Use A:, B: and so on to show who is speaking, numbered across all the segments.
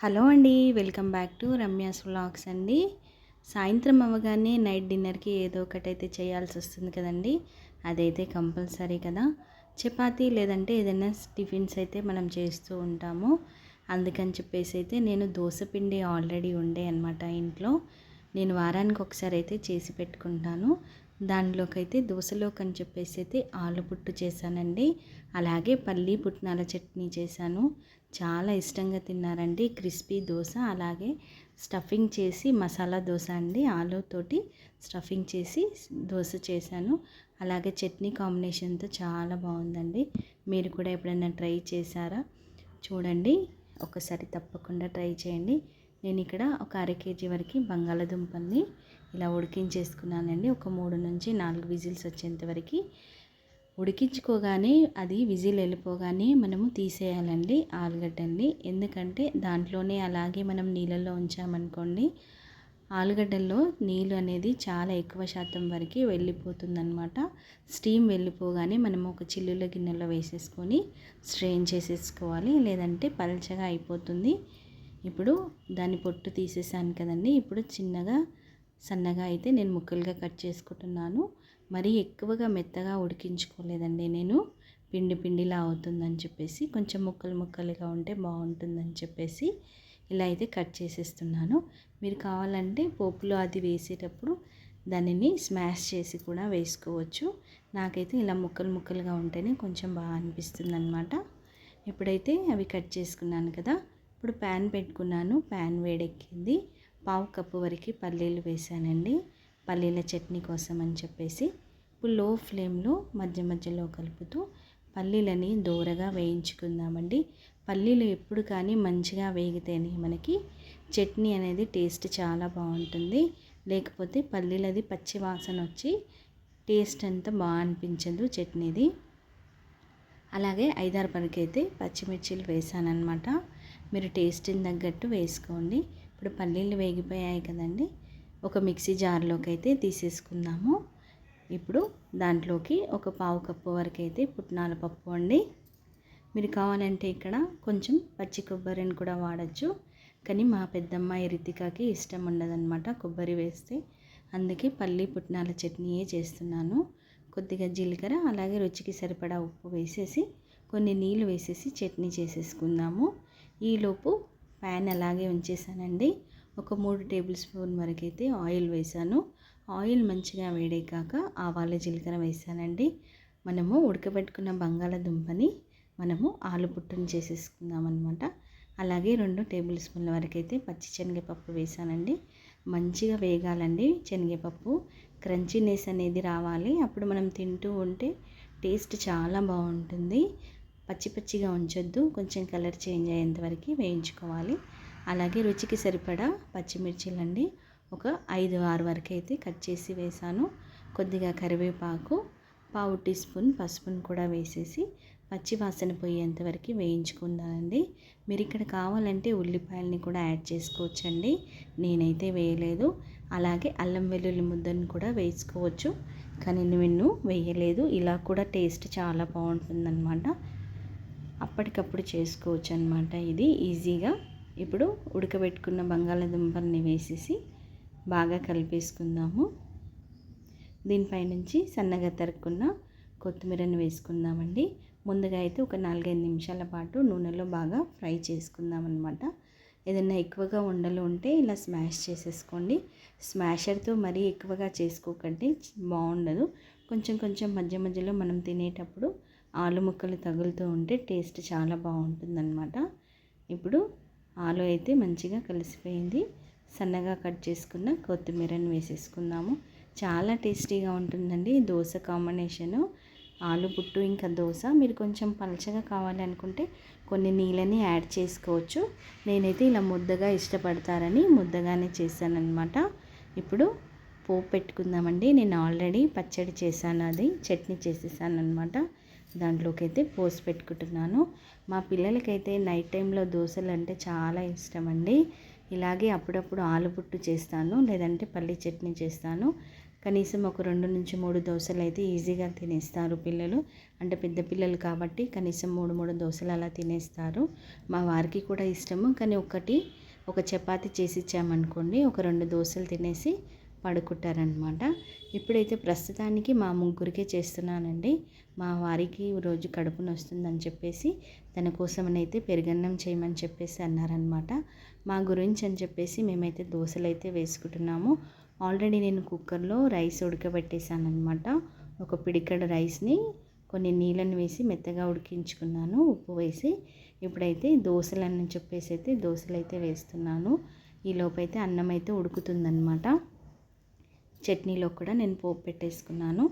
A: Hello అండి welcome back to Ramya's vlogs అండి. సాయంత్రం అవ్వగానే నైట్ డిన్నర్కి ఏదో ఒకటైతే చేయాల్సి వస్తుంది కదండి. అదైతే కంపల్సరీ కదా. చపాతి లేదంటే ఏదైనా టిఫిన్స్ అయితే మనం చేస్తూ ఉంటాము. అందుకని చెప్పేసి అయితే నేను దోశ పిండి ఆల్రెడీ ఉండే అనమాట ఇంట్లో. నేను వారానికి ఒకసారి అయితే చేసి పెట్టుకుంటాను. దానిలోకైతే దోశలోకి అని చెప్పేసి అయితే ఆలు పుట్టు చేశానండి. అలాగే పల్లి పుట్నాల చట్నీ చేశాను. చాలా ఇష్టంగా తిన్నారండి. క్రిస్పీ దోశ అలాగే స్టఫింగ్ చేసి మసాలా దోశ అండి. ఆలుతోటి స్టఫింగ్ చేసి దోశ చేశాను. అలాగే చట్నీ కాంబినేషన్తో చాలా బాగుందండి. మీరు కూడా ఎప్పుడైనా ట్రై చేశారా? చూడండి. ఒకసారి తప్పకుండా ట్రై చేయండి. నేను ఇక్కడ ఒక అర కేజీ వరకు బంగాళదుంపల్ని ఇలా ఉడికించేసుకున్నానండి. ఒక మూడు నుంచి నాలుగు విజిల్స్ వచ్చేంత వరకు. ఉడికించుకోగానే అది విజిల్ వెళ్ళిపోగానే మనము తీసేయాలండి ఆలుగడ్డల్ని. ఎందుకంటే దాంట్లోనే అలాగే మనం నీళ్ళల్లో ఉంచామనుకోండి ఆలుగడ్డల్లో నీళ్ళు అనేది చాలా ఎక్కువ శాతం వరకు వెళ్ళిపోతుందన్నమాట. స్టీమ్ వెళ్ళిపోగానే మనం ఒక చిల్లుల గిన్నెలో వేసేసుకొని స్ట్రెయిన్ చేసేసుకోవాలి. లేదంటే పలచగా అయిపోతుంది. ఇప్పుడు దాని పొట్టు తీసేసాను కదండి. ఇప్పుడు చిన్నగా సన్నగా అయితే నేను ముక్కలుగా కట్ చేసుకుంటున్నాను. మరీ ఎక్కువగా మెత్తగా ఉడికించుకోలేదండి నేను. పిండి పిండిలా అవుతుందని చెప్పేసి కొంచెం ముక్కలు ముక్కలుగా ఉంటే బాగుంటుందని చెప్పేసి ఇలా అయితే కట్ చేసేస్తున్నాను. మీరు కావాలంటే పోపులో అది వేసేటప్పుడు దానిని స్మాష్ చేసి కూడా వేసుకోవచ్చు. నాకైతే ఇలా ముక్కలు ముక్కలుగా ఉంటేనే కొంచెం బాగా అనిపిస్తుంది అనమాట ఇప్పుడైతే అవి కట్ చేసుకున్నాను కదా ఇప్పుడు ప్యాన్ పెట్టుకున్నాను. ప్యాన్ వేడెక్కింది. పావు కప్పు వరకు పల్లీలు వేసానండి. పల్లీల చట్నీ కోసం అని చెప్పేసి ఇప్పుడు లో ఫ్లేమ్లో మధ్య మధ్యలో కలుపుతూ పల్లీలని దూరగా వేయించుకుందామండి. పల్లీలు ఎప్పుడు కానీ మంచిగా వేగితేనే మనకి చట్నీ అనేది టేస్ట్ చాలా బాగుంటుంది. లేకపోతే పల్లీలది పచ్చి వాసన వచ్చి టేస్ట్ అంతా బాగా అనిపించదు చట్నీది. అలాగే ఐదారు పనికైతే పచ్చిమిర్చిలు వేసానమాట మీరు టేస్ట్ని తగ్గట్టు వేసుకోండి. ఇప్పుడు పల్లీలు వేగిపోయాయి కదండి. ఒక మిక్సీ జార్లోకి అయితే తీసేసుకుందాము. ఇప్పుడు దాంట్లోకి ఒక పావు కప్పు వరకు అయితే పుట్నాల పప్పు అండి. మీరు కావాలంటే ఇక్కడ కొంచెం పచ్చి కొబ్బరిని కూడా వాడచ్చు. కానీ మా పెద్దమ్మాయి రితికాకి ఇష్టం ఉండదన్నమాట కొబ్బరి వేస్తే. అందుకే పల్లి పుట్నాల చట్నీయే చేస్తున్నాను. కొద్దిగా జీలకర్ర అలాగే రుచికి సరిపడా ఉప్పు వేసేసి కొన్ని నీళ్ళు వేసేసి చట్నీ చేసేసుకుందాము. ఈలోపు ప్యాన్ అలాగే ఉంచేసానండి. ఒక మూడు టేబుల్ స్పూన్ వరకు అయితే ఆయిల్ వేసాను. ఆయిల్ మంచిగా వేడేకాక ఆవాల జీలకర్ర వేసానండి. మనము ఉడకబెట్టుకున్న బంగాళాదుంపని మనము ఆలు పుట్టును చేసేసుకుందాం అనమాట అలాగే రెండు టేబుల్ స్పూన్ల వరకు అయితే పచ్చి శనగపప్పు వేసానండి. మంచిగా వేగాలండి శనగపప్పు. క్రంచీనెస్ అనేది రావాలి. అప్పుడు మనం తింటూ ఉంటే టేస్ట్ చాలా బాగుంటుంది. పచ్చి పచ్చిగా ఉంచొద్దు. కొంచెం కలర్ చేంజ్ అయ్యేంత వరకు వేయించుకోవాలి. అలాగే రుచికి సరిపడా పచ్చిమిర్చిలండి ఒక ఐదు ఆరు వరకు అయితే కట్ చేసి వేసాను. కొద్దిగా కరివేపాకు పావు టీ స్పూన్ పసుపును కూడా వేసేసి పచ్చి వాసన పోయేంత వరకు వేయించుకుందానండి మీరు ఇక్కడ కావాలంటే ఉల్లిపాయలని కూడా యాడ్ చేసుకోవచ్చండి. నేనైతే వేయలేదు. అలాగే అల్లం వెల్లుల్లి ముద్దను కూడా వేసుకోవచ్చు. కానీ నేను వేయలేదు. ఇలా కూడా టేస్ట్ చాలా బాగుంటుందన్నమాట. అప్పటికప్పుడు చేసుకోవచ్చు అనమాట ఇది. ఈజీగా ఇప్పుడు ఉడకబెట్టుకున్న బంగాళాదుంపల్ని వేసేసి బాగా కలిపేసుకుందాము. దీనిపైనుంచి సన్నగా తరుక్కున్న కొత్తిమీరని వేసుకుందామండి. ముందుగా అయితే ఒక నాలుగైదు నిమిషాల పాటు నూనెలో బాగా ఫ్రై చేసుకుందాం అనమాట ఏదైనా ఎక్కువగా ఉండలు ఉంటే ఇలా స్మాష్ చేసేసుకోండి. స్మాషర్తో మరీ ఎక్కువగా చేసుకోకండి బాగుండదు. కొంచెం కొంచెం మధ్య మధ్యలో మనం తినేటప్పుడు ఆలు ముక్కలు తగులుతూ ఉంటే టేస్ట్ చాలా బాగుంటుందన్నమాట. ఇప్పుడు ఆలు అయితే మంచిగా కలిసిపోయింది. సన్నగా కట్ చేసుకున్న కొత్తిమీరని వేసేసుకుందాము. చాలా టేస్టీగా ఉంటుందండి దోశ కాంబినేషను. ఆలు పుట్టు ఇంకా దోశ. మీరు కొంచెం పలచగా కావాలి అనుకుంటే కొన్ని నీళ్ళని యాడ్ చేసుకోవచ్చు. నేనైతే ఇలా ముద్దగా ఇష్టపడతారని ముద్దగానే చేశానమాట ఇప్పుడు పోపు పెట్టుకుందామండి. నేను ఆల్రెడీ పచ్చడి చేశాను అది. చట్నీ చేసేసాను అనమాట దాంట్లోకి అయితే పోసి పెట్టుకుంటున్నాను. మా పిల్లలకైతే నైట్ టైంలో దోశలు అంటే చాలా ఇష్టం అండి ఇలాగే అప్పుడప్పుడు ఆలు పుట్టు చేస్తాను లేదంటే పల్లి చట్నీ చేస్తాను. కనీసం ఒక రెండు నుంచి మూడు దోశలు అయితే ఈజీగా తినేస్తారు పిల్లలు. అంటే పెద్ద పిల్లలు కాబట్టి కనీసం మూడు మూడు దోశలు అలా తినేస్తారు. మా వారికి కూడా ఇష్టము. కానీ ఒకటి ఒక చపాతి చేసి ఇచ్చామనుకోండి ఒక రెండు దోశలు తినేసి పడుకుంటారనమాట ఇప్పుడైతే ప్రస్తుతానికి మా ముగ్గురికే చేస్తున్నానండి. మా వారికి రోజు కడుపు నొస్తుందని చెప్పేసి తన కోసమనైతే పెరుగన్నం చేయమని చెప్పేసి అన్నారనమాట మా గురించి అని చెప్పేసి మేమైతే దోశలు అయితే వేసుకుంటున్నాము. ఆల్రెడీ నేను కుక్కర్లో రైస్ ఉడకబెట్టేశాను అనమాట ఒక పిడికడ రైస్ని కొన్ని నీళ్ళని వేసి మెత్తగా ఉడికించుకున్నాను ఉప్పు వేసి. ఇప్పుడైతే దోశలని చెప్పేసి అయితే దోశలు అయితే వేస్తున్నాను. ఈ లోపైతే అన్నం అయితే ఉడుకుతుందనమాట చట్నీలో కూడా నేను పోపు పెట్టేసుకున్నాను.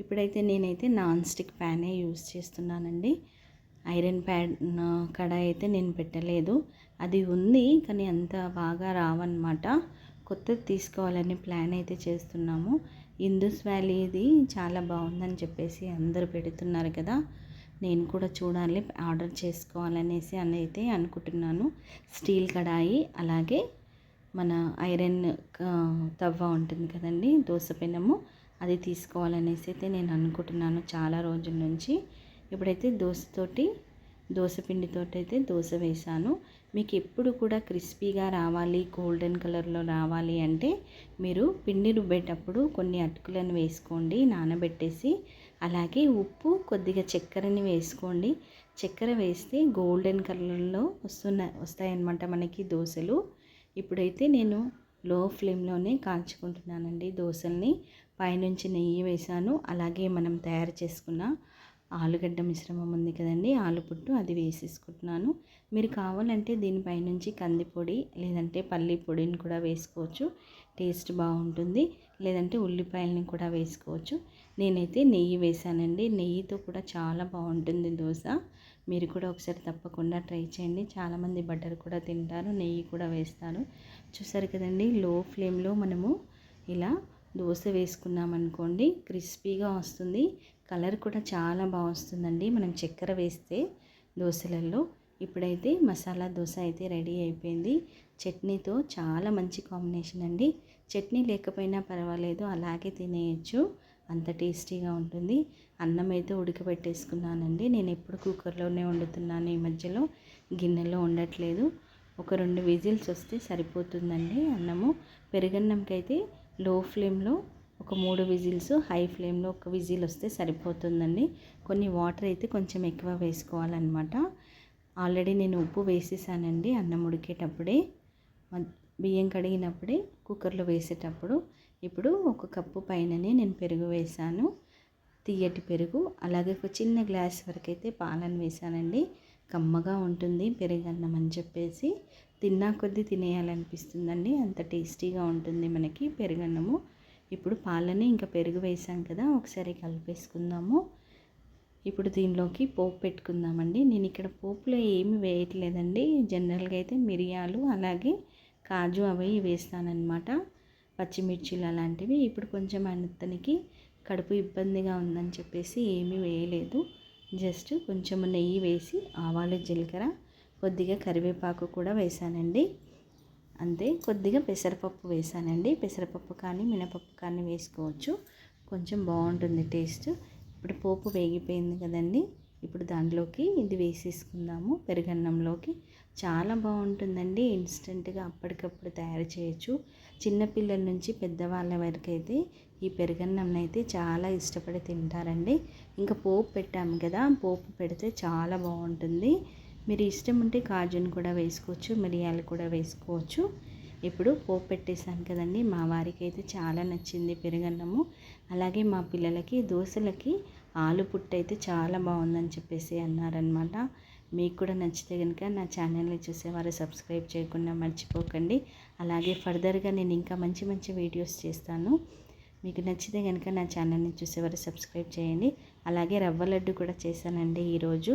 A: ఇప్పుడైతే నేనైతే నాన్ స్టిక్ ప్యానే యూస్ చేస్తున్నానండి. ఐరన్ ప్యాడ్ కడాయి అయితే నేను పెట్టలేదు. అది ఉంది కానీ అంత బాగా రావన్నమాట. కొత్తది తీసుకోవాలని ప్లాన్ అయితే చేస్తున్నాము. ఇందుస్ వ్యాలీది చాలా బాగుందని చెప్పేసి అందరూ పెడుతున్నారు కదా. నేను కూడా చూడాలి ఆర్డర్ చేసుకోవాలనేసి అని అయితే అనుకుంటున్నాను. స్టీల్ కడాయి అలాగే మన ఐరన్ తవ్వ ఉంటుంది కదండి దోశ పెనము. అది తీసుకోవాలనేసి అయితే నేను అనుకుంటున్నాను చాలా రోజుల నుంచి. ఇప్పుడైతే దోశతోటి దోశపిండితోటి అయితే దోశ వేసాను. మీకు ఎప్పుడు కూడా క్రిస్పీగా రావాలి గోల్డెన్ కలర్లో రావాలి అంటే మీరు పిండి రుబ్బేటప్పుడు కొన్ని అటుకులను వేసుకోండి నానబెట్టేసి. అలాగే ఉప్పు కొద్దిగా చక్కెరని వేసుకోండి. చక్కెర వేస్తే గోల్డెన్ కలర్లో వస్తున్న వస్తాయన్నమాట మనకి దోశలు. ఇప్పుడైతే నేను లో ఫ్లేమ్లోనే కాల్చుకుంటున్నానండి దోశల్ని. పైనుంచి నెయ్యి వేసాను అలాగే మనం తయారు చేసుకున్న ఆలుగడ్డ మిశ్రమం ఉంది కదండి ఆలు పుట్టు అది వేసేసుకుంటున్నాను. మీరు కావాలంటే దీనిపైనుంచి కందిపొడి లేదంటే పల్లి పొడిని కూడా వేసుకోవచ్చు. టేస్ట్ బాగుంటుంది. లేదంటే ఉల్లిపాయలని కూడా వేసుకోవచ్చు. నేనైతే నెయ్యి వేసానండి నెయ్యితో కూడా చాలా బాగుంటుంది దోశ. మీరు కూడా ఒకసారి తప్పకుండా ట్రై చేయండి. చాలామంది బటర్ కూడా తింటారు నెయ్యి కూడా వేస్తారు. చూసారు కదండి లో ఫ్లేమ్లో మనము ఇలా దోశ వేసుకున్నామనుకోండి క్రిస్పీగా వస్తుంది. కలర్ కూడా చాలా బాగా వస్తుందండి. మనం చక్కెర వేస్తే దోశలలో. ఇప్పుడైతే మసాలా దోశ అయితే రెడీ అయిపోయింది. చట్నీతో చాలా మంచి కాంబినేషన్ అండి. చట్నీ లేకపోయినా పర్వాలేదు అలాగే తినేయచ్చు. అంత టేస్టీగా ఉంటుంది. అన్నం అయితే ఉడకబెట్టేసుకున్నానండి నేను ఎప్పుడు కుక్కర్లోనే వండుతున్నాను ఈ మధ్యలో. గిన్నెలో ఉండట్లేదు ఒక రెండు విజిల్స్ వస్తే సరిపోతుందండి అన్నము. పెరుగన్నంకి అయితే లో ఫ్లేమ్లో ఒక మూడు విజిల్స్ హై ఫ్లేమ్లో ఒక విజిల్ వస్తే సరిపోతుందండి. కొన్ని వాటర్ అయితే కొంచెం ఎక్కువ వేసుకోవాలన్నమాట. ఆల్రెడీ నేను ఉప్పు వేసేసానండి అన్నం ఉడికేటప్పుడే. బియ్యం కడిగినప్పుడే కుక్కర్లో వేసేటప్పుడు. ఇప్పుడు ఒక కప్పు పైననే నేను పెరుగు వేసాను. తీయటి పెరుగు అలాగే ఒక చిన్న గ్లాస్ వరకు అయితే పాలను వేసానండి. కమ్మగా ఉంటుంది పెరుగన్నం అని చెప్పేసి. తిన్నా కొద్దీ తినేయాలనిపిస్తుందండి. అంత టేస్టీగా ఉంటుంది మనకి పెరుగన్నము. ఇప్పుడు పాలని ఇంకా పెరుగు వేసాం కదా ఒకసారి కలిపేసుకుందాము. ఇప్పుడు దీనిలోకి పోపు పెట్టుకుందామండి. నేను ఇక్కడ పోపులో ఏమి వేయట్లేదండి. జనరల్గా అయితే మిరియాలు అలాగే కాజు అవి వేస్తానన్నమాట. పచ్చిమిర్చిలు అలాంటివి ఇప్పుడు కొంచెం అతనికి కడుపు ఇబ్బందిగా ఉందని చెప్పేసి ఏమీ వేయలేదు. జస్ట్ కొంచెం నెయ్యి వేసి ఆవాలు జీలకర్ర కొద్దిగా కరివేపాకు కూడా వేసానండి. అంతే కొద్దిగా పెసరపప్పు వేసానండి. పెసరపప్పు కానీ మినపప్పు కానీ వేసుకోవచ్చు. కొంచెం బాగుంటుంది టేస్ట్. ఇప్పుడు పోపు వేగిపోయింది కదండి. ఇప్పుడు దాంట్లోకి ఇది వేసేసుకుందాము. పెరుగన్నంలోకి. చాలా బాగుంటుందండి. ఇన్స్టెంట్గా అప్పటికప్పుడు తయారు చేయొచ్చు. చిన్నపిల్లల నుంచి పెద్దవాళ్ళ వరకు అయితే ఈ పెరుగన్నం అయితే చాలా ఇష్టపడి తింటారండి. ఇంకా పోపు పెట్టాము కదా పోపు పెడితే చాలా బాగుంటుంది. మీరు ఇష్టం ఉంటే కాజును కూడా వేసుకోవచ్చు మిరియాలు కూడా వేసుకోవచ్చు. ఇప్పుడు పోపు పెట్టేశాను కదండి మా వారికి అయితే చాలా నచ్చింది పెరుగన్నము. అలాగే మా పిల్లలకి దోశలకి ఆలు పుట్టు అయితే చాలా బాగుందని చెప్పేసి అన్నారనమాట మీకు కూడా నచ్చితే కనుక నా ఛానల్ని చూసేవారు సబ్స్క్రైబ్ చేయకుండా మర్చిపోకండి. అలాగే ఫర్దర్గా నేను ఇంకా మంచి మంచి వీడియోస్ చేస్తాను. మీకు నచ్చితే కనుక నా ఛానల్ని చూసేవారు సబ్స్క్రైబ్ చేయండి. అలాగే రవ్వ లడ్డు కూడా చేశానండి ఈరోజు.